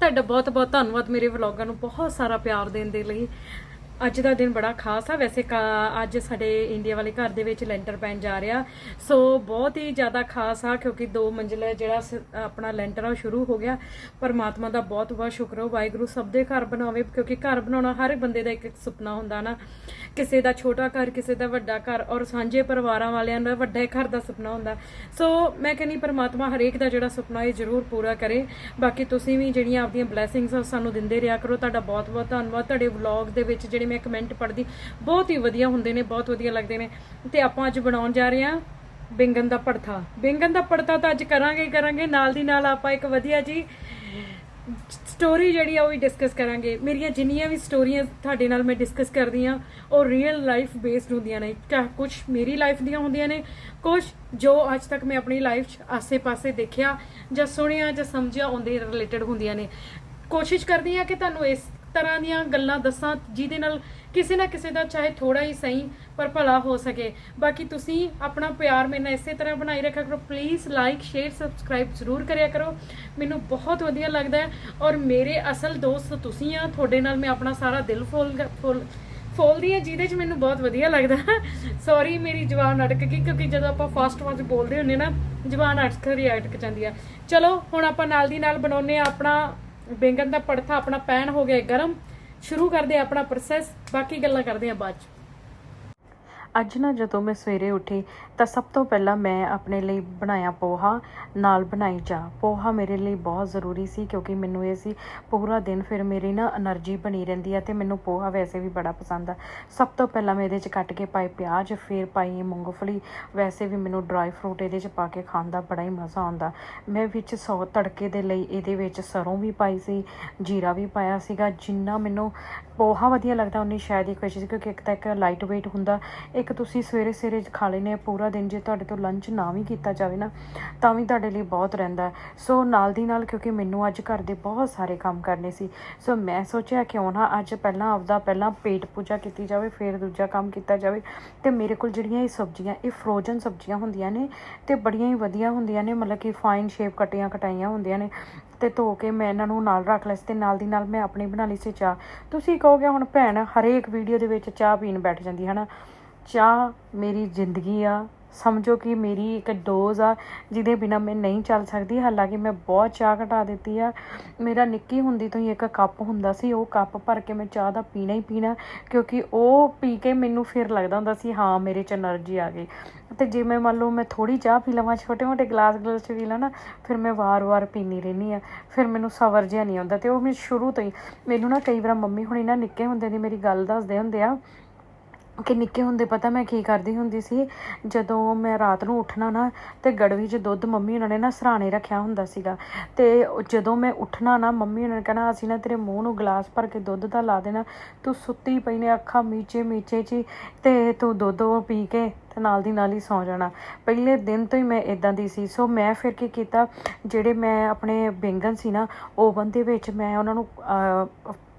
ਤੁਹਾਡਾ ਬਹੁਤ ਬਹੁਤ ਧੰਨਵਾਦ ਮੇਰੇ ਵਲੌਗਾਂ ਨੂੰ ਬਹੁਤ ਸਾਰਾ ਪਿਆਰ ਦੇਣ ਦੇ ਲਈ। ਅੱਜ ਦਾ ਦਿਨ ਬੜਾ ਖਾਸ ਆ। ਵੈਸੇ ਕਾ- ਅੱਜ ਸਾਡੇ ਇੰਡੀਆ ਵਾਲੇ ਘਰ ਦੇ ਵਿੱਚ ਲੈਂਟਰ ਪੈਣ ਜਾ ਰਿਹਾ। ਸੋ ਬਹੁਤ ਹੀ ਜ਼ਿਆਦਾ ਖਾਸ ਆ, ਕਿਉਂਕਿ ਦੋ ਮੰਜ਼ਿਲ ਜਿਹੜਾ ਸ- ਆਪਣਾ ਲੈਂਟਰ ਆ, ਉਹ ਸ਼ੁਰੂ ਹੋ ਗਿਆ। ਪਰਮਾਤਮਾ ਦਾ ਬਹੁਤ ਬਹੁਤ ਸ਼ੁਕਰ ਹੋ ਵਾਹਿਗੁਰੂ ਸਭ ਦੇ ਘਰ ਬਣਾਵੇ, ਕਿਉਂਕਿ ਘਰ ਬਣਾਉਣਾ ਹਰ ਬੰਦੇ ਦਾ ਇੱਕ ਇੱਕ ਸੁਪਨਾ ਹੁੰਦਾ ਨਾ। ਕਿਸੇ ਦਾ ਛੋਟਾ ਘਰ, ਕਿਸੇ ਦਾ ਵੱਡਾ ਘਰ ਔਰ ਸਾਂਝੇ ਪਰਿਵਾਰਾਂ ਵਾਲਿਆਂ ਦਾ ਵੱਡਾ ਘਰ ਦਾ ਸੁਪਨਾ ਹੁੰਦਾ। ਸੋ ਮੈਂ ਕਹਿੰਨੀ ਪਰਮਾਤਮਾ ਹਰੇਕ ਦਾ ਜਿਹੜਾ ਸੁਪਨਾ ਇਹ ਜ਼ਰੂਰ ਪੂਰਾ ਕਰੇ। ਬਾਕੀ ਤੁਸੀਂ ਵੀ ਜਿਹੜੀਆਂ ਆਪਦੀਆਂ ਬਲੇਸਿੰਗਸ ਸਾਨੂੰ ਦਿੰਦੇ ਰਿਹਾ ਕਰੋ। ਤੁਹਾਡਾ ਬਹੁਤ ਬਹੁਤ ਧੰਨਵਾਦ। ਤੁਹਾਡੇ ਵਲੌਗ ਦੇ ਵਿੱਚ ਜਿਹੜੇ ਮੈਂ ਕਮੈਂਟ ਪੜ੍ਹਦੀ। ਬਹੁਤ ਹੀ ਵਧੀਆ ਹੁੰਦੇ ਨੇ, ਬਹੁਤ ਵਧੀਆ ਲੱਗਦੇ ਨੇ। ਤੇ ਆਪਾਂ ਅੱਜ ਬਣਾਉਣ ਜਾ ਰਹੇ ਹਾਂ ਬੈਂਗਣ ਦਾ ਪੜਥਾ ਬੈਂਗਣ ਦਾ ਪੜਥਾ ਤਾਂ ਅੱਜ ਕਰਾਂਗੇ ਹੀ ਕਰਾਂਗੇ, ਨਾਲ ਦੀ ਨਾਲ ਆਪਾਂ ਇੱਕ ਵਧੀਆ ਜੀ ਸਟੋਰੀ ਜਿਹੜੀ ਆ ਉਹ ਵੀ ਡਿਸਕਸ ਕਰਾਂਗੇ। ਮੇਰੀਆਂ ਜਿੰਨੀਆਂ ਵੀ ਸਟੋਰੀਆਂ ਤੁਹਾਡੇ ਨਾਲ ਮੈਂ ਡਿਸਕਸ ਕਰਦੀ ਆ ਉਹ ਰੀਅਲ ਲਾਈਫ ਬੇਸਡ ਹੁੰਦੀਆਂ ਨੇ। ਚਾਹੇ ਕੁਝ ਮੇਰੀ ਲਾਈਫ ਦੀਆਂ ਹੁੰਦੀਆਂ ਨੇ ਕੁਝ ਜੋ ਅੱਜ ਤੱਕ ਮੈਂ ਆਪਣੀ ਲਾਈਫ 'ਚ ਆਸੇ-ਪਾਸੇ ਦੇਖਿਆ ਜਾਂ ਸੁਣਿਆ ਜਾਂ ਸਮਝਿਆ ਉਹਦੇ ਰਿਲੇਟਡ ਹੁੰਦੀਆਂ ਨੇ। ਕੋਸ਼ਿਸ਼ ਕਰਦੀ ਆ ਕਿ ਤੁਹਾਨੂੰ ਇਸ ਤਰ੍ਹਾਂ ਦੀਆਂ ਗੱਲਾਂ ਦੱਸਾਂ ਜਿਹਦੇ ਨਾਲ ਕਿਸੇ ਨਾ ਕਿਸੇ ਦਾ ਚਾਹੇ ਥੋੜਾ ਹੀ ਸਹੀ ਪਰ ਭਲਾ ਹੋ ਸਕੇ। ਬਾਕੀ ਤੁਸੀਂ ਆਪਣਾ ਪਿਆਰ ਮੇਰੇ ਨਾਲ ਇਸੇ ਤਰ੍ਹਾਂ ਬਣਾਈ ਰੱਖਿਆ ਕਰੋ। ਪਲੀਜ਼ ਲਾਈਕ ਸ਼ੇਅਰ ਸਬਸਕ੍ਰਾਈਬ ਜ਼ਰੂਰ ਕਰਿਆ ਕਰੋ। ਮੈਨੂੰ ਬਹੁਤ ਵਧੀਆ ਲੱਗਦਾ ਹੈ ਔਰ ਮੇਰੇ ਅਸਲ ਦੋਸਤ ਤੁਸੀਂ ਆ, ਤੁਹਾਡੇ ਨਾਲ ਮੈਂ ਆਪਣਾ ਸਾਰਾ ਦਿਲ ਫੋਲ ਫੋਲ, ਫੋਲਦੀ ਹੈ, ਜਿਹਦੇ 'ਚ ਮੈਨੂੰ ਬਹੁਤ ਵਧੀਆ ਲੱਗਦਾ। ਸੌਰੀ ਮੇਰੀ ਜ਼ੁਬਾਨ ਅਟਕ ਗਈ ਕਿਉਂਕਿ ਜਦੋਂ ਆਪਾਂ ਫਾਸਟ ਫਾਸਟ ਬੋਲਦੇ ਹੁੰਨੇ ਨਾ, ਜ਼ੁਬਾਨ ਅਟਕ ਰਹੀ ਅਟਕ ਜਾਂਦੀ ਆ। ਚਲੋ ਹੁਣ ਆਪਾਂ ਨਾਲ ਦੀ ਨਾਲ ਬਣਾਉਨੇ ਆ ਆਪਣਾ ਬੈਂਗਣ ਦਾ ਪੜਥਾ ਆਪਣਾ ਪੈਣ ਹੋ ਗਿਆ ਗਰਮ। ਸ਼ੁਰੂ ਕਰਦੇ ਆਪਣਾ ਪ੍ਰੋਸੈਸ ਬਾਕੀ ਗੱਲਾਂ ਕਰਦੇ ਆ ਬਾਅਦ ਚ। ਅੱਜ ਨਾ ਜਦੋਂ ਮੈਂ ਸਵੇਰੇ ਉੱਠੀ ਤਾਂ ਸਭ ਤੋਂ ਪਹਿਲਾਂ ਮੈਂ ਆਪਣੇ ਲਈ ਬਣਾਇਆ ਪੋਹਾ, ਨਾਲ ਬਣਾਈ ਜਾ ਪੋਹਾ ਮੇਰੇ ਲਈ ਬਹੁਤ ਜ਼ਰੂਰੀ ਸੀ ਕਿਉਂਕਿ ਮੈਨੂੰ ਇਹ ਸੀ, ਪੂਰਾ ਦਿਨ ਫਿਰ ਮੇਰੀ ਨਾ એનર્ਜੀ ਬਣੀ ਰਹਿੰਦੀ ਆ ਤੇ ਮੈਨੂੰ ਪੋਹਾ ਵੈਸੇ ਵੀ ਬੜਾ ਪਸੰਦ ਆ। ਸਭ ਤੋਂ ਪਹਿਲਾਂ ਮੈਂ ਇਹਦੇ 'ਚ ਕੱਟ ਕੇ ਪਾਈ ਪਿਆਜ਼, ਫਿਰ ਪਾਈ ਮੂੰਗਫਲੀ, ਵੈਸੇ ਵੀ ਮੈਨੂੰ ਡਰਾਈ ਫਰੂਟ ਇਹਦੇ 'ਚ ਪਾ ਕੇ ਖਾਣ ਦਾ ਬੜਾ ਹੀ ਮਜ਼ਾ ਆਉਂਦਾ। ਮੈਂ ਵਿੱਚ ਸੌ ਤੜਕੇ ਦੇ ਲਈ ਇਹਦੇ ਵਿੱਚ ਸਰੋਂ ਵੀ ਪਾਈ ਸੀ, ਜੀਰਾ ਵੀ ਪਾਇਆ ਸੀਗਾ, ਜਿੰਨਾ ਮੈਨੂੰ ਪੋਹਾ ਵਧੀਆ ਲੱਗਦਾ ਉਨੀ ਸ਼ਾਇਦ ਹੀ ਖੁਸ਼ੀ ਕਿਉਂਕਿ ਇੱਕ ਤਾਂ ਇੱਕ ਲਾਈਟ weight ਹੁੰਦਾ, ਇੱਕ ਇੱਕ ਤੁਸੀਂ ਸਵੇਰੇ ਸਵੇਰੇ ਖਾ ਲੈਨੇ ਆ, ਪੂਰਾ ਦਿਨ ਜੇ ਤੁਹਾਡੇ ਤੋਂ ਲੰਚ ਨਾ ਵੀ ਕੀਤਾ ਜਾਵੇ ਨਾ, ਤਾਂ ਵੀ ਤੁਹਾਡੇ ਲਈ ਬਹੁਤ ਰਹਿੰਦਾ ਸੋ ਨਾਲ ਦੀ ਨਾਲ ਕਿਉਂਕਿ ਮੈਨੂੰ ਅੱਜ ਘਰ ਦੇ ਬਹੁਤ ਸਾਰੇ ਕੰਮ ਕਰਨੇ ਸੀ, ਸੋ ਮੈਂ ਸੋਚਿਆ ਕਿਉਂ ਨਾ ਅੱਜ ਪਹਿਲਾਂ ਆਪਦਾ ਪਹਿਲਾਂ ਪੇਟ ਪੂਜਾ ਕੀਤੀ ਜਾਵੇ, ਫਿਰ ਦੂਜਾ ਕੰਮ ਕੀਤਾ ਜਾਵੇ। ਤੇ ਮੇਰੇ ਕੋਲ ਜਿਹੜੀਆਂ ਇਹ ਸਬਜ਼ੀਆਂ, ਇਹ ਫਰੋਜ਼ਨ ਸਬਜ਼ੀਆਂ ਹੁੰਦੀਆਂ ਨੇ ਤੇ ਬੜੀਆਂ ਹੀ ਵਧੀਆ ਹੁੰਦੀਆਂ ਨੇ, ਮਤਲਬ ਕਿ ਫਾਈਨ ਸ਼ੇਪ ਕਟੀਆਂ ਕਟਾਈਆਂ ਹੁੰਦੀਆਂ ਨੇ। ਤੇ ਧੋ ਕੇ ਮੈਂ ਇਹਨਾਂ ਨੂੰ ਨਾਲ ਰੱਖ ਲਿਆ ਸੀ ਤੇ ਨਾਲ ਦੀ ਨਾਲ ਮੈਂ ਆਪਣੀ ਬਣਾ ਲਈ ਸੀ ਚਾਹ। ਤੁਸੀਂ ਕਹੋਗੇ ਹੁਣ ਭੈਣ, ਹਰੇਕ ਵੀਡੀਓ ਦੇ ਵਿੱਚ ਚਾਹ ਪੀਣ ਬੈਠ ਜਾਂਦੀ ਹੈ ਨਾ ਚਾਹ ਮੇਰੀ ਜ਼ਿੰਦਗੀ ਆ। ਸਮਝੋ ਕਿ ਮੇਰੀ ਇੱਕ ਡੋਜ਼ ਆ, ਜਿਹਦੇ ਬਿਨਾ ਮੈਂ ਨਹੀਂ ਚੱਲ ਸਕਦੀ। ਹਾਲਾਂਕਿ ਮੈਂ ਬਹੁਤ ਚਾਹ ਘਟਾ ਦਿੱਤੀ ਆ। ਮੇਰਾ ਨਿੱਕੀ ਹੁੰਦੀ ਤੋਂ ਹੀ ਇੱਕ ਕੱਪ ਹੁੰਦਾ ਸੀ। ਉਹ ਕੱਪ ਭਰ ਕੇ ਮੈਂ ਚਾਹ ਦਾ ਪੀਣਾ ਹੀ ਪੀਣਾ, ਕਿਉਂਕਿ ਉਹ ਪੀ ਕੇ ਮੈਨੂੰ ਫਿਰ ਲੱਗਦਾ ਹੁੰਦਾ ਸੀ, ਹਾਂ, ਮੇਰੇ ਚ એનર્ਜੀ ਆ ਗਈ। ਤੇ ਜੇ ਮੈਂ ਮੰਨ ਲਓ, ਮੈਂ ਥੋੜੀ ਚਾਹ ਪੀ ਲਵਾਂ, ਛੋਟੇ-ਮੋਟੇ ਗਲਾਸ ਗਲਾਸ ਚ ਪੀ ਲਾਂ ਨਾ, ਫਿਰ ਮੈਂ ਵਾਰ-ਵਾਰ ਪੀਣੀ ਰਹਿਣੀ ਆ। ਫਿਰ ਮੈਨੂੰ ਸਵਰ ਜਿਹਾ ਨਹੀਂ ਆਉਂਦਾ। ਤੇ ਉਹ ਮੈਂ ਸ਼ੁਰੂ ਤੋਂ ਹੀ, ਮੈਨੂੰ ਨਾ ਕਈ ਵਾਰ ਮੰਮੀ ਹੁਣੀ ਨਾ ਨਿੱਕੇ ਹੁੰਦੇ ਦੀ ਮੇਰੀ ਗੱਲ ਦੱਸਦੇ ਹੁੰਦੇ ਆ ਕਿ ਨਿੱਕੇ ਹੁੰਦੇ ਪਤਾ ਮੈਂ ਕੀ ਕਰਦੀ ਹੁੰਦੀ ਸੀ, ਜਦੋਂ ਮੈਂ ਰਾਤ ਨੂੰ ਉੱਠਣਾ ਨਾ ਤੇ ਗੜਵੀ 'ਚ ਦੁੱਧ ਮੰਮੀ ਉਹਨਾਂ ਨੇ ਨਾ ਸਰਾਣੇ ਰੱਖਿਆ ਹੁੰਦਾ ਸੀਗਾ। ਤੇ ਜਦੋਂ ਮੈਂ ਉੱਠਣਾ ਨਾ, ਮੰਮੀ ਉਹਨਾਂ ਨੇ ਕਹਿਣਾ, ਅਸੀਂ ਨਾ ਤੇਰੇ ਮੂੰਹ ਨੂੰ ਗਲਾਸ ਭਰ ਕੇ ਦੁੱਧ ਦਾ ਲਾ ਦੇਣਾ, ਤੂੰ ਸੁੱਤੀ ਪਈ ਨੇ ਅੱਖਾਂ ਮੀਚੇ ਮੀਚੇ 'ਚ ਹੀ, ਤੇ ਤੂੰ ਦੁੱਧ ਉਹ ਪੀ ਕੇ ਤੇ ਨਾਲ ਦੀ ਨਾਲ ਹੀ ਸੌ ਜਾਣਾ। ਪਹਿਲੇ ਦਿਨ ਤੋਂ ਹੀ ਮੈਂ ਇਦਾਂ ਦੀ ਸੀ। ਸੋ ਮੈਂ ਫਿਰ ਕੀ ਕੀਤਾ, ਜਿਹੜੇ ਮੈਂ ਆਪਣੇ ਬੈਂਗਣ ਸੀ ਨਾ, ਓਵਨ ਦੇ ਵਿੱਚ ਮੈਂ ਉਹਨਾਂ ਨੂੰ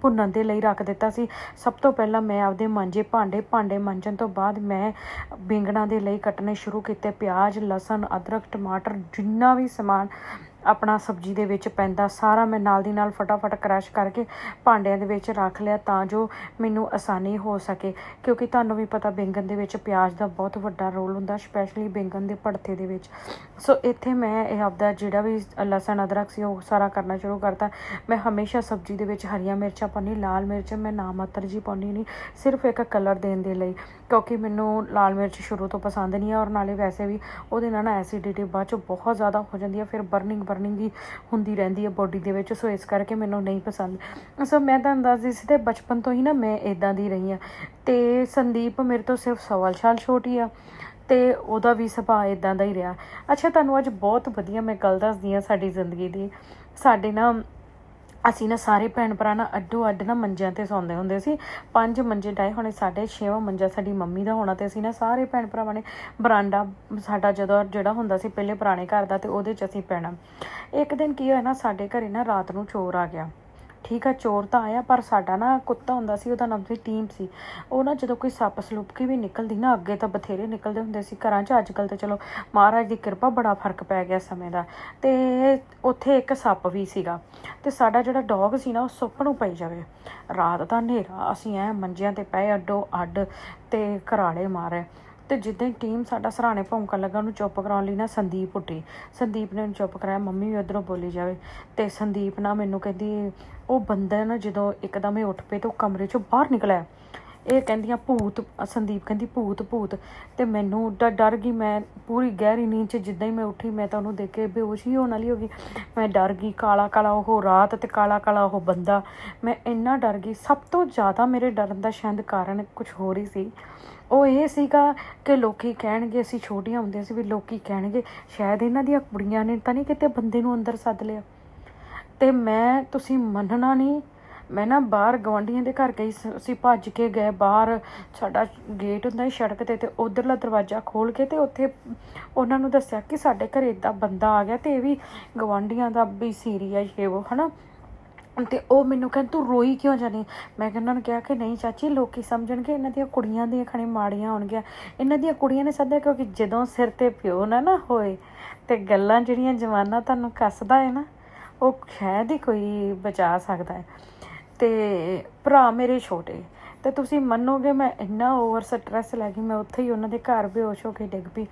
ਭੁੰਨਣ ਦੇ ਲਈ ਰੱਖ ਦਿੱਤਾ ਸੀ। ਸਭ ਤੋਂ ਪਹਿਲਾਂ ਮੈਂ ਆਪਦੇ ਮਾਂਜੇ ਭਾਂਡੇ ਭਾਂਡੇ ਮਾਂਜਣ ਤੋਂ ਬਾਅਦ ਮੈਂ ਬੈਂਗਣਾਂ ਦੇ ਲਈ ਕੱਟਣੇ ਸ਼ੁਰੂ ਕੀਤੇ। ਪਿਆਜ਼, ਲਸਣ, ਅਦਰਕ, ਟਮਾਟਰ ਜਿੰਨਾ ਵੀ ਸਮਾਨ ਆਪਣਾ ਸਬਜ਼ੀ ਦੇ ਵਿੱਚ ਪੈਂਦਾ ਸਾਰਾ ਮੈਂ ਨਾਲ ਦੀ ਨਾਲ ਫਟਾਫਟ ਕ੍ਰਸ਼ ਕਰਕੇ ਭਾਂਡਿਆਂ ਦੇ ਵਿੱਚ ਰੱਖ ਲਿਆ ਤਾਂ ਜੋ ਮੈਨੂੰ ਆਸਾਨੀ ਹੋ ਸਕੇ। ਕਿਉਂਕਿ ਤੁਹਾਨੂੰ ਵੀ ਪਤਾ ਬੈਂਗਣ ਦੇ ਵਿੱਚ ਪਿਆਜ਼ ਦਾ ਬਹੁਤ ਵੱਡਾ ਰੋਲ ਹੁੰਦਾ ਸਪੈਸ਼ਲੀ ਬੈਂਗਣ ਦੇ ਭੜਥੇ ਦੇ ਵਿੱਚ। ਸੋ ਇੱਥੇ ਮੈਂ ਇਹ ਆਪਦਾ ਜਿਹੜਾ ਵੀ ਲਸਣ, ਅਦਰਕ ਸੀ, ਉਹ ਸਾਰਾ ਕਰਨਾ ਸ਼ੁਰੂ ਕਰਤਾ। ਮੈਂ ਹਮੇਸ਼ਾ ਸਬਜ਼ੀ ਦੇ ਵਿੱਚ ਹਰੀਆਂ ਮਿਰਚਾਂ ਪਾਉਂਦੀ, ਲਾਲ ਮਿਰਚ ਮੈਂ ਨਾ ਮਾਤਰ ਜੀ ਪਾਉਂਦੀ ਨਹੀਂ, ਸਿਰਫ ਇੱਕ ਕਲਰ ਦੇਣ ਦੇ ਲਈ। ਕਿਉਂਕਿ ਮੈਨੂੰ ਲਾਲ ਮਿਰਚ ਸ਼ੁਰੂ ਤੋਂ ਪਸੰਦ ਨਹੀਂ ਹੈ ਔਰ ਨਾਲੇ ਵੈਸੇ ਵੀ ਉਹਦੇ ਨਾਲ ਨਾ ਐਸਿਡਿਟੀ ਬਾਅਦ ਚ ਬਹੁਤ ਜ਼ਿਆਦਾ ਹੋ ਜਾਂਦੀ ਹੈ ਫਿਰ ਬਰਨਿੰਗ ਬਰਨਿੰਗ ਹੀ ਹੁੰਦੀ ਰਹਿੰਦੀ ਹੈ ਬੋਡੀ ਦੇ ਵਿੱਚ, ਸੋ ਇਸ ਕਰਕੇ ਮੈਨੂੰ ਨਹੀਂ ਪਸੰਦ। ਸੋ ਮੈਂ ਤੁਹਾਨੂੰ ਦੱਸਦੀ ਸੀ ਤੇ ਬਚਪਨ ਤੋਂ ਹੀ ਨਾ ਮੈਂ ਇਦਾਂ ਦੀ ਰਹੀ ਹਾਂ। ਤੇ ਸੰਦੀਪ ਮੇਰੇ ਤੋਂ ਸਿਰਫ ਸਵਾਲ ਸਾਲ ਛੋਟੀ ਆ ਤੇ ਉਹਦਾ ਵੀ ਸੁਭਾਅ ਇਦਾਂ ਦਾ ਹੀ ਰਿਹਾ। ਅੱਛਾ, ਤੁਹਾਨੂੰ ਅੱਜ ਬਹੁਤ ਵਧੀਆ ਮੈਂ ਗੱਲ ਦੱਸਦੀ ਆ ਸਾਡੀ ਜ਼ਿੰਦਗੀ ਦੀ। ਸਾਡੇ ਨਾ ਅਸੀਂ ਨਾ ਸਾਰੇ ਭੈਣ ਭਰਾ ਨਾ ਅੱਡੋ ਅੱਡ ਨਾ ਮੰਜਿਆਂ ਤੇ ਸੌਂਦੇ ਹੁੰਦੇ ਸੀ। ਪੰਜ ਮੰਜੇ ਡਾਏ ਹੋਣੇ ਸਾਡੇ ਛੇਵਾਂ ਮੰਜਾ ਸਾਡੀ ਮੰਮੀ ਦਾ ਹੋਣਾ ਤੇ ਅਸੀਂ ਨਾ ਸਾਰੇ ਭੈਣ ਭਰਾਵਾਂ ਨੇ ਬਰਾਂਡਾ, ਸਾਡਾ ਜਦੋਂ ਜਿਹੜਾ ਹੁੰਦਾ ਸੀ ਪਹਿਲੇ ਪੁਰਾਣੇ ਘਰ ਦਾ ਤੇ ਉਹਦੇ 'ਚ ਅਸੀਂ ਪੈਣਾ। ਇੱਕ ਦਿਨ ਕੀ ਹੋਇਆ ਨਾ, ਸਾਡੇ ਘਰੇ ਨਾ ਰਾਤ ਨੂੰ ਚੋਰ ਆ ਗਿਆ। ਠੀਕ ਆ, ਚੋਰ ਤਾਂ ਆਇਆ, ਪਰ ਸਾਡਾ ਨਾ ਕੁੱਤਾ ਹੁੰਦਾ ਸੀ, ਉਹਦਾ ਨਾਮ ਸੀ ਟੀਮ ਸੀ। ਉਹ ਨਾ ਜਦੋਂ ਕੋਈ ਸੱਪ ਸਲੂਪਕੀ ਵੀ ਨਿਕਲਦੀ ਨਾ, ਅੱਗੇ ਤਾਂ ਬਥੇਰੇ ਨਿਕਲਦੇ ਹੁੰਦੇ ਸੀ ਘਰਾਂ 'ਚ। ਅੱਜ ਕੱਲ ਤਾਂ ਚਲੋ ਮਹਾਰਾਜ ਦੀ ਕਿਰਪਾ, ਬੜਾ ਫ਼ਰਕ ਪੈ ਗਿਆ ਸਮੇਂ ਦਾ। ਤੇ ਉੱਥੇ ਇੱਕ ਸੱਪ ਵੀ ਸੀਗਾ। ਤੇ ਸਾਡਾ ਜਿਹੜਾ ਡੌਗ ਸੀ ਨਾ, ਉਹ ਸੁੱਪ ਨੂੰ ਪਈ ਜਾਵੇ। ਰਾਤ ਦਾ ਹਨੇਰਾ, ਅਸੀਂ ਐ ਮੰਜਿਆਂ ਤੇ ਪਏ ਅੱਡੋ ਅੱਡ ਤੇ ਘਰਾੜੇ ਮਾਰੇ। ਤੇ ਜਿੱਦਾਂ ਟੀਮ ਸਾਡਾ ਸਰਾਣੇ ਭੌਂਕਣ ਲੱਗਾ, ਉਹਨੂੰ ਚੁੱਪ ਕਰਾਉਣ ਲਈ ਨਾ ਸੰਦੀਪ ਉੱਠੀ। ਸੰਦੀਪ ਨੇ ਉਹਨੂੰ ਚੁੱਪ ਕਰਾਇਆ, ਮੰਮੀ ਵੀ ਉਧਰੋਂ ਬੋਲੀ ਜਾਵੇ। ਤੇ ਸੰਦੀਪ ਨਾ ਮੈਨੂੰ ਕਹਿੰਦੀ, ਉਹ ਬੰਦਾ ਨਾ ਜਦੋਂ ਇੱਕਦਮ ਹੀ ਉੱਠ ਪਏ ਤੇ ਉਹ ਕਮਰੇ ਚੋਂ ਬਾਹਰ ਨਿਕਲਿਆ। ਇਹ ਕਹਿੰਦੀਆਂ ਭੂਤ, ਸੰਦੀਪ ਕਹਿੰਦੀ ਭੂਤ ਭੂਤ। ਤੇ ਮੈਨੂੰ ਡ- ਡਰ ਗਈ, ਮੈਂ ਪੂਰੀ ਗਹਿਰੀ ਨੀਂਦ 'ਚ ਜਿੱਦਾਂ ਹੀ ਮੈਂ ਉੱਠੀ, ਮੈਂ ਤਾਂ ਉਹਨੂੰ ਦੇਖ ਕੇ ਬੇਹੋਸ਼ ਹੀ ਹੋਣ ਵਾਲੀ ਹੋ ਗਈ। ਮੈਂ ਡਰ ਗਈ, ਕਾਲਾ ਕਾਲਾ ਉਹ ਰਾਤ ਤੇ ਕਾਲਾ ਕਾਲਾ ਉਹ ਬੰਦਾ। ਮੈਂ ਇੰਨਾ ਡਰ ਗਈ, ਸਭ ਤੋਂ ਜ਼ਿਆਦਾ ਮੇਰੇ ਡਰਨ ਦਾ ਸ਼ਾਇਦ ਕਾਰਨ ਕੁਝ ਹੋਰ ਹੀ ਸੀ। ਉਹ ਇਹ ਸੀਗਾ ਕਿ ਲੋਕੀ ਕਹਿਣਗੇ, ਅਸੀਂ ਛੋਟੀਆਂ ਹੁੰਦੀਆਂ ਸੀ ਵੀ ਲੋਕੀ ਕਹਿਣਗੇ, ਸ਼ਾਇਦ ਇਹਨਾਂ ਦੀਆਂ ਕੁੜੀਆਂ ਨੇ ਤਾਂ ਨਹੀਂ ਕਿਤੇ ਬੰਦੇ ਨੂੰ ਅੰਦਰ ਸੱਦ ਲਿਆ। ਤੇ ਮੈਂ, ਤੁਸੀਂ ਮੰਨਣਾ ਨਹੀਂ ਮੈਂ ਨਾ ਬਾਹਰ ਗਵਾਂਢੀਆਂ ਦੇ ਘਰ ਗਈ ਅਸੀਂ ਭੱਜ ਕੇ ਗਏ ਬਾਹਰ। ਸਾਡਾ ਗੇਟ ਹੁੰਦਾ ਸੀ ਸੜਕ ਤੇ ਤੇ ਉਧਰਲਾ ਦਰਵਾਜ਼ਾ ਖੋਲ ਕੇ ਤੇ ਉੱਥੇ ਉਹਨਾਂ ਨੂੰ ਦੱਸਿਆ ਕਿ ਸਾਡੇ ਘਰੇ ਇਦਾਂ ਬੰਦਾ ਆ ਗਿਆ ਤੇ ਇਹ ਵੀ ਗਵਾਂਢੀਆਂ ਦਾ ਵੀ ਸੀਰੀਅਸ ਹੈ ਉਹ, ਹਨਾ? ਤੇ ਉਹ ਮੈਨੂੰ ਕਹਿੰਦੇ ਤੂੰ ਰੋਈ ਕਿਉਂ ਜਾਨੀ? ਮੈਂ ਕਿਹਾ, ਉਹਨਾਂ ਨੂੰ ਕਿਹਾ ਕਿ ਨਹੀਂ ਚਾਚੀ, ਲੋਕੀ ਸਮਝਣਗੇ, ਇਹਨਾਂ ਦੀਆਂ ਕੁੜੀਆਂ ਦੀਆਂ ਖਣੇ ਮਾੜੀਆਂ ਹੋਣਗੀਆਂ। ਇਹਨਾਂ ਦੀਆਂ ਕੁੜੀਆਂ ਨੇ ਸੱਦਿਆ ਕਿਉਂਕਿ ਜਦੋਂ ਸਿਰ ਤੇ ਪਿਓ ਨਾ ਨਾ ਹੋਏ ਤੇ ਗੱਲਾਂ ਜਿਹੜੀਆਂ ਜਵਾਨਾ ਤੁਹਾਨੂੰ ਕੱਸਦਾ ਹੈ ਨਾ, ਉਹ ਖੈਦ ਹੀ ਕੋਈ ਬਚਾ ਸਕਦਾ ਹੈ। ਤੇ ਭਰਾ ਮੇਰੇ ਛੋਟੇ। ਤੇ ਤੁਸੀਂ ਮੰਨੋਗੇ ਮੈਂ ਇੰਨਾ ਓਵਰ ਸਟ੍ਰੈਸ ਲੈ ਗਈ, ਮੈਂ ਉੱਥੇ ਹੀ ਉਹਨਾਂ ਦੇ ਘਰ ਬੇਹੋਸ਼ ਹੋ ਕੇ ਡਿੱਗ ਪਈ।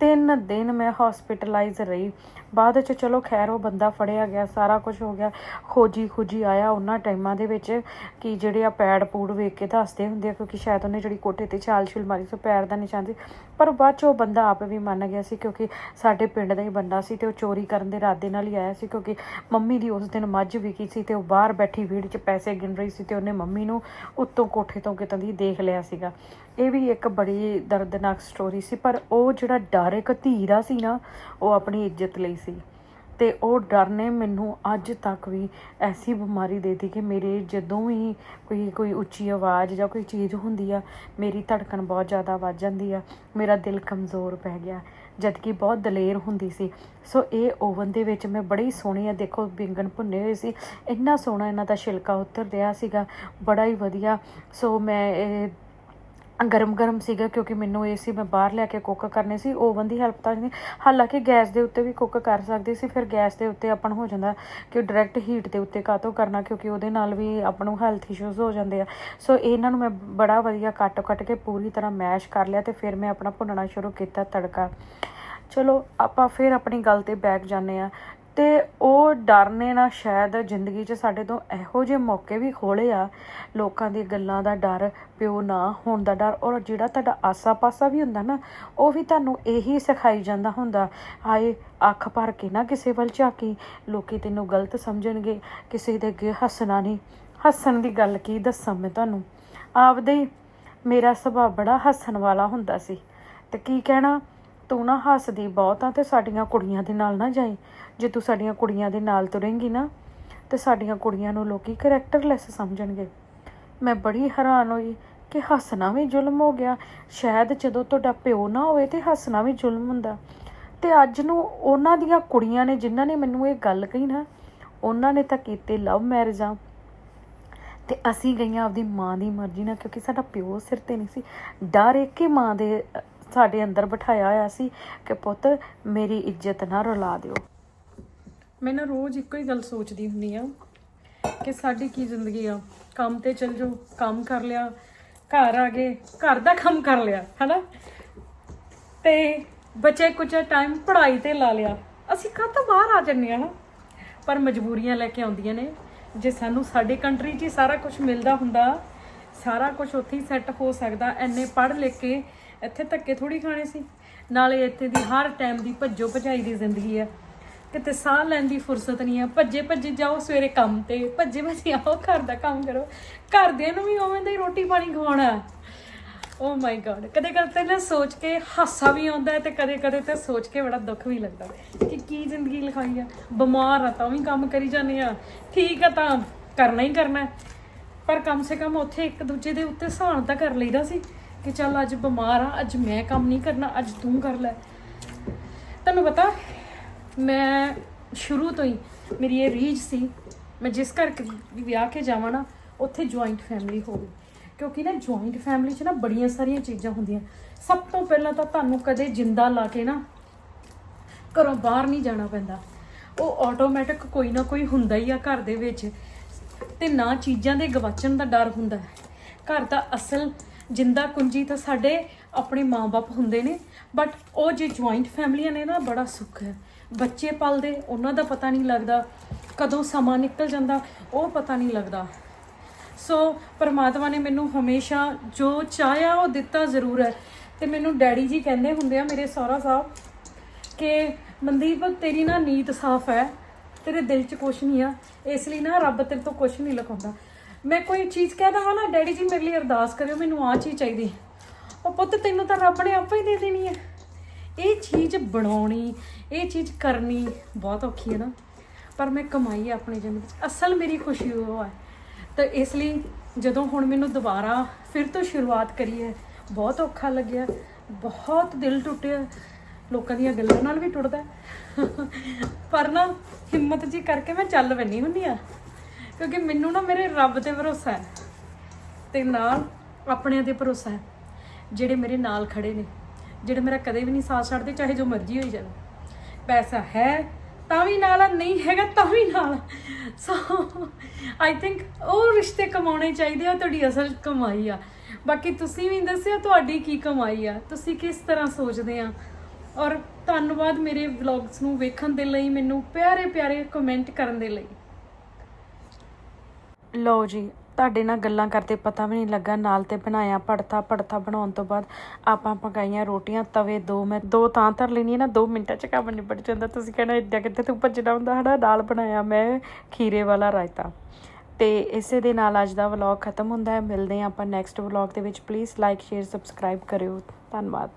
ਤਿੰਨ ਦਿਨ ਮੈਂ ਹਸਪੀਟਲਾਈਜ਼ ਰਹੀ। ਬਾਅਦ ਚ ਚਲੋ ਖੈਰ ਉਹ ਬੰਦਾ ਫੜਿਆ ਗਿਆ, ਸਾਰਾ ਕੁਝ ਹੋ ਗਿਆ। ਖੋਜੀ ਖੋਜੀ ਆਇਆ ਉਹਨਾਂ ਟਾਈਮਾਂ ਦੇ ਵਿੱਚ ਕਿ ਜਿਹੜੇ ਆ ਪੈੜ ਪੂੜ ਵੇਖ ਕੇ ਦੱਸਦੇ ਹੁੰਦੇ ਆ, ਕਿਉਂਕਿ ਸ਼ਾਇਦ ਉਹਨੇ ਜਿਹੜੀ ਕੋਠੇ ਤੇ ਛਾਲ ਛੁਲ ਮਾਰੀ ਸੀ, ਉਹ ਪੈਰ ਦਾ ਨਿਸ਼ਾਨ ਸੀ। ਪਰ ਬਾਅਦ ਚ ਉਹ ਬੰਦਾ ਆਪ ਵੀ ਮੰਨ ਗਿਆ ਸੀ, ਕਿਉਂਕਿ ਸਾਡੇ ਪਿੰਡ ਦਾ ਹੀ ਬੰਦਾ ਸੀ ਤੇ ਉਹ ਚੋਰੀ ਕਰਨ ਦੇ ਇਰਾਦੇ ਨਾਲ ਹੀ ਆਇਆ ਸੀ, ਕਿਉਂਕਿ ਮੰਮੀ ਦੀ ਉਸ ਦਿਨ ਮੱਝ ਵਿਕੀ ਸੀ ਤੇ ਉਹ ਬਾਹਰ ਬੈਠੀ ਵੀੜ 'ਚ ਪੈਸੇ ਗਿਣ ਰਹੀ ਸੀ ਤੇ ਉਹਨੇ ਮੰਮੀ ਨੂੰ ਉੱਤੋਂ ਕੋਠੇ ਕਿਤੋਂ ਕਿਤੋਂ ਦੀ ਦੇਖ ਲਿਆ ਸੀਗਾ। ਇਹ ਵੀ ਇੱਕ ਬੜੀ ਦਰਦਨਾਕ ਸਟੋਰੀ ਸੀ, ਪਰ ਉਹ ਜਿਹੜਾ ਡਰ, ਇੱਕ ਧੀਰਾ ਸੀ ਨਾ, ਉਹ ਆਪਣੀ ਇੱਜ਼ਤ ਲਈ ਸੀ। ਅਤੇ ਉਹ ਡਰ ਨੇ ਮੈਨੂੰ ਅੱਜ ਤੱਕ ਵੀ ਐਸੀ ਬਿਮਾਰੀ ਦੇ ਦਿੱਤੀ ਕਿ ਮੇਰੇ ਜਦੋਂ ਵੀ ਕੋਈ ਕੋਈ ਉੱਚੀ ਆਵਾਜ਼ ਜਾਂ ਕੋਈ ਚੀਜ਼ ਹੁੰਦੀ ਆ, ਮੇਰੀ ਧੜਕਣ ਬਹੁਤ ਜ਼ਿਆਦਾ ਵੱਧ ਜਾਂਦੀ ਆ, ਮੇਰਾ ਦਿਲ ਕਮਜ਼ੋਰ ਪੈ ਗਿਆ ਜਦ ਕਿ ਬਹੁਤ ਦਲੇਰ ਹੁੰਦੀ ਸੀ। ਸੋ ਇਹ ਓਵਨ ਦੇ ਵਿੱਚ ਮੈਂ ਬੜੀ ਸੋਹਣੀ ਆ, ਦੇਖੋ ਬੈਂਗਣ ਭੁੰਨੇ ਹੋਏ ਸੀ, ਇੰਨਾ ਸੋਹਣਾ ਇਹਨਾਂ ਦਾ ਛਿਲਕਾ ਉਤਰ ਰਿਹਾ ਸੀਗਾ, ਬੜਾ ਹੀ ਵਧੀਆ। ਸੋ ਮੈਂ ਇਹ ਗਰਮ ਗਰਮ ਸੀਗਾ ਕਿਉਂਕਿ ਮੈਨੂੰ ਇਹ ਸੀ ਮੈਂ ਬਾਹਰ ਲੈ ਕੇ ਕੁੱਕ ਕਰਨੇ ਸੀ, ਓਵਨ ਦੀ ਹੈਲਪ ਤਾਂ ਨਹੀਂ। ਹਾਲਾਂਕਿ ਗੈਸ ਦੇ ਉੱਤੇ ਵੀ ਕੁੱਕ ਕਰ ਸਕਦੇ ਸੀ, ਫਿਰ ਗੈਸ ਦੇ ਉੱਤੇ ਆਪਾਂ ਨੂੰ ਹੋ ਜਾਂਦਾ ਕਿ ਡਾਇਰੈਕਟ ਹੀਟ ਦੇ ਉੱਤੇ ਕਾਤੋਂ ਕਰਨਾ ਕਿਉਂਕਿ ਉਹਦੇ ਨਾਲ ਵੀ ਆਪਾਂ ਨੂੰ ਹੈਲਥ ਇਸ਼ੂਜ਼ ਹੋ ਜਾਂਦੇ ਆ। ਸੋ ਇਹਨਾਂ ਨੂੰ ਮੈਂ ਬੜਾ ਵਧੀਆ ਕੱਟ ਕੱਟ ਕੇ ਪੂਰੀ ਤਰ੍ਹਾਂ ਮੈਸ਼ ਕਰ ਲਿਆ ਤੇ ਫਿਰ ਮੈਂ ਆਪਣਾ ਭੁੰਨਣਾ ਸ਼ੁਰੂ ਕੀਤਾ ਤੜਕਾ। ਚਲੋ ਆਪਾਂ ਫਿਰ ਆਪਣੀ ਗੱਲ ਤੇ ਬੈਕ ਜਾਂਦੇ ਆ ਤੇ ਉਹ ਡਰ ਨੇ ਨਾ ਸ਼ਾਇਦ ਜ਼ਿੰਦਗੀ 'ਚ ਸਾਡੇ ਤੋਂ ਇਹੋ ਜਿਹੇ ਮੌਕੇ ਵੀ ਖੋਲੇ ਆ, ਲੋਕਾਂ ਦੀ ਗੱਲਾਂ ਦਾ ਡਰ, ਪਿਓ ਨਾ ਹੋਣ ਦਾ ਡਰ ਔਰ ਜਿਹੜਾ ਤੁਹਾਡਾ ਆਸਾ-ਪਾਸਾ ਵੀ ਹੁੰਦਾ ਨਾ, ਉਹ ਵੀ ਤੁਹਾਨੂੰ ਇਹੀ ਸਿਖਾਈ ਜਾਂਦਾ ਹੁੰਦਾ, ਹਾਏ, ਅੱਖ ਭਰ ਕੇ ਨਾ ਕਿਸੇ ਵੱਲ ਝਾਕੀ, ਲੋਕੀ ਤੈਨੂੰ ਗਲਤ ਸਮਝਣਗੇ, ਕਿਸੇ ਦੇ ਅੱਗੇ ਹੱਸਣਾ ਨਹੀਂ। ਹੱਸਣ ਦੀ ਗੱਲ ਕੀ ਦੱਸਾਂ ਮੈਂ ਤੁਹਾਨੂੰ? ਆਪਦੇ ਹੀ ਮੇਰਾ ਸੁਭਾਅ ਬੜਾ ਹੱਸਣ ਵਾਲਾ ਹੁੰਦਾ ਸੀ। ਤੇ ਕੀ ਕਹਿਣਾ? ਤੂੰ ਨਾ ਹੱਸਦੀ ਬਹੁਤ ਆ ਤੇ ਸਾਡੀਆਂ ਕੁੜੀਆਂ ਦੇ ਨਾਲ ਨਾ ਜਾਈ। ਜੇ ਤੂੰ ਸਾਡੀਆਂ ਕੁੜੀਆਂ ਦੇ ਨਾਲ ਤੁਰੇਂਗੀ ਨਾ, ਤੇ ਸਾਡੀਆਂ ਕੁੜੀਆਂ ਨੂੰ ਲੋਕੀ ਕਰੈਕਟਰਲੈਸ ਸਮਝਣਗੇ। ਮੈਂ ਬੜੀ ਹੈਰਾਨ ਹੋਈ ਕਿ ਹੱਸਣਾ ਵੀ ਜ਼ੁਲਮ ਹੋ ਗਿਆ। ਸ਼ਾਇਦ ਜਦੋਂ ਤੁਹਾਡਾ ਪਿਓ ਨਾ ਹੋਵੇ ਤੇ ਹੱਸਣਾ ਵੀ ਜ਼ੁਲਮ ਹੁੰਦਾ। ਤੇ ਅੱਜ ਨੂੰ ਉਹਨਾਂ ਦੀਆਂ ਕੁੜੀਆਂ ਨੇ ਜਿਨ੍ਹਾਂ ਨੇ ਮੈਨੂੰ ਇਹ ਗੱਲ ਕਹੀ ਨਾ, ਉਹਨਾਂ ਨੇ ਤਾਂ ਕੀਤੇ ਲਵ ਮੈਰਿਜਾਂ ਤੇ ਅਸੀਂ ਗਈਆਂ ਆਪਦੀ ਮਾਂ ਦੀ ਮਰਜ਼ੀ ਨਾਲ, ਕਿਉਂਕਿ ਸਾਡਾ ਪਿਓ ਸਿਰ ਤੇ ਨਹੀਂ ਸੀ। ਡਰ ਇੱਕ ਹੀ ਮਾਂ ਦੇ ਸਾਡੇ ਅੰਦਰ ਬਿਠਾਇਆ ਹੋਇਆ ਸੀ ਕਿ ਪੁੱਤ ਮੇਰੀ ਇੱਜ਼ਤ ਨਾ ਰੁਲਾ ਦਿਓ। ਮੈਂ ਨਾ ਰੋਜ਼ ਇੱਕੋ ਹੀ ਗੱਲ ਸੋਚਦੀ ਹੁੰਦੀ ਆ ਕਿ ਸਾਡੀ ਕੀ ਜ਼ਿੰਦਗੀ ਆ? ਕੰਮ ਤੇ ਚਲ ਜਾਓ, ਕੰਮ ਕਰ ਲਿਆ, ਘਰ ਆ ਗਏ, ਘਰ ਦਾ ਕੰਮ ਕਰ ਲਿਆ, ਹਨਾ? ਤੇ ਬੱਚੇ ਕੁਝ ਟਾਈਮ ਪੜ੍ਹਾਈ ਤੇ ਲਾ ਲਿਆ। ਅਸੀਂ ਕਾਹਤੋਂ ਬਾਹਰ ਆ ਜੰਨੇ ਆ ਨਾ ਪਰ ਮਜਬੂਰੀਆਂ ਲੈ ਕੇ ਆਉਂਦੀਆਂ ਨੇ। ਜੇ ਸਾਨੂੰ ਸਾਡੇ ਕੰਟਰੀ 'ਚ ਹੀ ਸਾਰਾ ਕੁਝ ਮਿਲਦਾ ਹੁੰਦਾ, ਸਾਰਾ ਕੁਝ ਉੱਥੇ ਹੀ ਸੈੱਟ ਹੋ ਸਕਦਾ ਐਨੇ ਪੜ੍ਹ ਲਿਖ ਕੇ ਇੱਥੇ ਧੱਕੇ ਥੋੜੀ ਖਾਣੇ ਸੀ। ਨਾਲੇ ਇੱਥੇ ਦੀ ਹਰ ਟਾਈਮ ਦੀ ਭੱਜੋ ਭਜਾਈ ਦੀ ਜ਼ਿੰਦਗੀ ਆ। ਕਿਤੇ ਸਾਹ ਲੈਣ ਦੀ ਫੁਰਸਤ ਨਹੀਂ ਆ। ਭੱਜੇ ਭੱਜੇ ਜਾਓ ਸਵੇਰੇ ਕੰਮ ਤੇ। ਭੱਜੇ ਭੱਜੇ ਆਓ, ਘਰ ਦਾ ਕੰਮ ਕਰੋ। ਘਰਦਿਆਂ ਨੂੰ ਵੀ ਉਵੇਂ ਦਾ ਹੀ ਰੋਟੀ ਪਾਣੀ ਖਵਾਉਣਾ। ਓ ਮਾਈ ਗॉड ਕਦੇ ਕਦੇ ਨਾ ਸੋਚ ਕੇ ਹਾਸਾ ਵੀ ਆਉਂਦਾ ਹੈ ਤੇ ਕਦੇ ਕਦੇ ਤੇ ਸੋਚ ਕੇ ਬੜਾ ਦੁੱਖ ਵੀ ਲੱਗਦਾ ਕਿ ਕੀ ਜ਼ਿੰਦਗੀ ਲਿਖਾਈ ਆ। ਬਿਮਾਰ ਆ ਤਾਂ ਵੀ ਕੰਮ ਕਰੀ ਜਾਂਦੇ ਆ। ਠੀਕ ਆ ਤਾਂ ਕਰਨਾ ਹੀ ਕਰਨਾ। ਪਰ ਕਮ ਸੇ ਕਮ ਉੱਥੇ ਇੱਕ ਦੂਜੇ ਦੇ ਉੱਤੇ ਸਹਾਨ ਤਾਂ ਕਰ ਲਈਦਾ ਸੀ। ਕਿ ਚੱਲ ਅੱਜ ਬਿਮਾਰ ਆ, ਅੱਜ ਮੈਂ ਕੰਮ ਨਹੀਂ ਕਰਨਾ, ਅੱਜ ਤੂੰ ਕਰ ਲੈ। ਤੁਹਾਨੂੰ ਪਤਾ, ਮੈਂ ਸ਼ੁਰੂ ਤੋਂ ਹੀ ਮੇਰੀ ਇਹ ਰੀਝ ਸੀ, ਮੈਂ ਜਿਸ ਘਰ ਵਿਆਹ ਕੇ ਜਾਵਾਂ ਨਾ, ਉੱਥੇ ਜੁਆਇੰਟ ਫੈਮਿਲੀ ਹੋਵੇ। ਕਿਉਂਕਿ ਨਾ ਜੁਆਇੰਟ ਫੈਮਿਲੀ 'ਚ ਨਾ ਬੜੀਆਂ ਸਾਰੀਆਂ ਚੀਜ਼ਾਂ ਹੁੰਦੀਆਂ। ਸਭ ਤੋਂ ਪਹਿਲਾਂ ਤਾਂ ਤੁਹਾਨੂੰ ਕਦੇ ਜਿੰਦਾ ਲਾ ਕੇ ਨਾ ਘਰੋਂ ਬਾਹਰ ਨਹੀਂ ਜਾਣਾ ਪੈਂਦਾ। ਉਹ ਆਟੋਮੈਟਿਕ ਕੋਈ ਨਾ ਕੋਈ ਹੁੰਦਾ ਹੀ ਆ ਘਰ ਦੇ ਵਿੱਚ। ਤੇ ਨਾ ਚੀਜ਼ਾਂ ਦੇ ਗਵਾਚਣ ਦਾ ਡਰ ਹੁੰਦਾ। ਘਰ ਦਾ ਅਸਲ ਜਿੰਦਾ ਕੁੰਜੀ ਤਾਂ ਸਾਡੇ ਆਪਣੇ ਮਾਪੇ ਹੁੰਦੇ ਨੇ ਬਟ ਉਹ ਜੇ ਜੁਆਇੰਟ ਫੈਮਲੀਆਂ ਨੇ ਨਾ, ਬੜਾ ਸੁੱਖ ਹੈ। ਬੱਚੇ ਪਲਦੇ, ਉਹਨਾਂ ਦਾ ਪਤਾ ਨਹੀਂ ਲੱਗਦਾ, ਕਦੋਂ ਸਮਾਂ ਨਿਕਲ ਜਾਂਦਾ, ਉਹ ਪਤਾ ਨਹੀਂ ਲੱਗਦਾ। ਸੋ ਪਰਮਾਤਮਾ ਨੇ ਮੈਨੂੰ ਹਮੇਸ਼ਾ ਜੋ ਚਾਹਿਆ, ਉਹ ਦਿੱਤਾ ਜ਼ਰੂਰ ਹੈ। ਤੇ ਮੈਨੂੰ ਡੈਡੀ ਜੀ ਕਹਿੰਦੇ ਹੁੰਦੇ ਆ, ਮੇਰੇ ਸਹੁਰਾ ਸਾਹਿਬ, ਕਿ ਮਨਦੀਪ, ਤੇਰੀ ਨਾ ਨੀਤ ਸਾਫ਼ ਹੈ, ਤੇਰੇ ਦਿਲ 'ਚ ਕੁਛ ਨਹੀਂ ਆ, ਇਸ ਲਈ ਨਾ ਰੱਬ ਤੇਰੇ ਤੋਂ ਕੁਛ ਨਹੀਂ ਲੁਕਾਉਂਦਾ ਮੈਂ ਕੋਈ ਚੀਜ਼ ਕਹਿ ਦਵਾਂ ਨਾ, ਡੈਡੀ ਜੀ ਮੇਰੇ ਲਈ ਅਰਦਾਸ ਕਰਿਓ, ਮੈਨੂੰ ਆਹ ਚੀਜ਼ ਚਾਹੀਦੀ ਉਹ ਪੁੱਤ ਤੈਨੂੰ ਤਾਂ ਰੱਬ ਨੇ ਆਪੇ ਹੀ ਦੇ ਦੇਣੀ ਹੈ। ਇਹ ਚੀਜ਼ ਬਣਾਉਣੀ, ਇਹ ਚੀਜ਼ ਕਰਨੀ ਬਹੁਤ ਔਖੀ ਹੈ ਨਾ। ਪਰ ਮੈਂ ਕਮਾਈ ਹੈ ਆਪਣੀ ਜ਼ਿੰਦਗੀ 'ਚ ਅਸਲ ਮੇਰੀ ਖੁਸ਼ੀ ਉਹ ਹੈ। ਤਾਂ ਇਸ ਲਈ ਜਦੋਂ ਹੁਣ ਮੈਨੂੰ ਦੁਬਾਰਾ ਫਿਰ ਤੋਂ ਸ਼ੁਰੂਆਤ ਕਰੀ ਹੈ ਬਹੁਤ ਔਖਾ ਲੱਗਿਆ, ਬਹੁਤ ਦਿਲ ਟੁੱਟਿਆ। ਲੋਕਾਂ ਦੀਆਂ ਗੱਲਾਂ ਨਾਲ ਵੀ ਟੁੱਟਦਾ। ਪਰ ਨਾ ਹਿੰਮਤ ਜੀ ਕਰਕੇ ਮੈਂ ਚੱਲ ਪੈਂਦੀ ਹੁੰਦੀ ਆ। ਕਿਉਂਕਿ ਮੈਨੂੰ ਨਾ ਮੇਰੇ ਰੱਬ ਤੇ ਭਰੋਸਾ ਹੈ ਤੇ ਨਾਲ ਆਪਣਿਆਂ ਤੇ ਭਰੋਸਾ ਹੈ ਜਿਹੜੇ ਮੇਰੇ ਨਾਲ ਖੜੇ ਨੇ ਜਿਹੜੇ ਮੇਰਾ ਕਦੇ ਵੀ ਨਹੀਂ ਸਾਥ ਛੱਡਦੇ ਚਾਹੇ ਜੋ ਮਰਜ਼ੀ ਹੋਈ ਜਾਵੇ। ਪੈਸਾ ਹੈ ਤਾਂ ਵੀ ਨਾਲ ਆ, ਨਹੀਂ ਹੈਗਾ ਤਾਂ ਵੀ ਨਾਲ ਸੋ ਆਈ ਥਿੰਕ ਉਹ ਰਿਸ਼ਤੇ ਕਮਾਉਣੇ ਚਾਹੀਦੇ ਆ ਤੁਹਾਡੀ ਅਸਲ ਕਮਾਈ ਆ। ਬਾਕੀ ਤੁਸੀਂ ਵੀ ਦੱਸਿਓ ਤੁਹਾਡੀ ਕੀ ਕਮਾਈ ਆ ਤੁਸੀਂ ਕਿਸ ਤਰ੍ਹਾਂ ਸੋਚਦੇ ਆ? ਔਰ ਧੰਨਵਾਦ ਮੇਰੇ ਵਲੌਗਸ ਨੂੰ ਵੇਖਣ ਦੇ ਲਈ ਮੈਨੂੰ ਪਿਆਰੇ ਪਿਆਰੇ ਕਮੈਂਟ ਕਰਨ ਦੇ ਲਈ। ਲਓ ਜੀ, ਤੁਹਾਡੇ ਨਾਲ ਗੱਲਾਂ ਕਰਦੇ ਪਤਾ ਵੀ ਨਹੀਂ ਲੱਗਾ, ਨਾਲ ਤੇ ਬਣਾਇਆ ਪੜਤਾ ਪੜਤਾ ਬਣਾਉਣ ਤੋਂ ਬਾਅਦ ਆਪਾਂ ਪਕਾਈਆਂ ਰੋਟੀਆਂ, ਤਵੇ ਦੋ, ਮੈਂ ਦੋ ਤਾਂ ਧਰ ਲੈਣੀ ਨਾ 2 ਮਿੰਟਾਂ ਚ ਕੰਮ ਨਿਬੜ ਜਾਂਦਾ। ਤੁਸੀਂ ਕਹਿਣਾ ਇੱਦਾਂ ਕਿੱਥੇ ਤੂੰ ਭੱਜਣਾ ਹੁੰਦਾ ਹਨਾ ਨਾਲ ਬਣਾਇਆ ਮੈਂ ਖੀਰੇ ਵਾਲਾ ਰਾਇਤਾ। ਤੇ ਇਸੇ ਦੇ ਨਾਲ ਅੱਜ ਦਾ ਵਲੌਗ ਖਤਮ ਹੁੰਦਾ ਹੈ। ਮਿਲਦੇ ਹਾਂ ਆਪਾਂ ਨੈਕਸਟ ਵਲੌਗ ਦੇ ਵਿੱਚ। ਪਲੀਜ਼ ਲਾਈਕ ਸ਼ੇਅਰ ਸਬਸਕ੍ਰਾਈਬ ਕਰਿਓ। ਧੰਨਵਾਦ।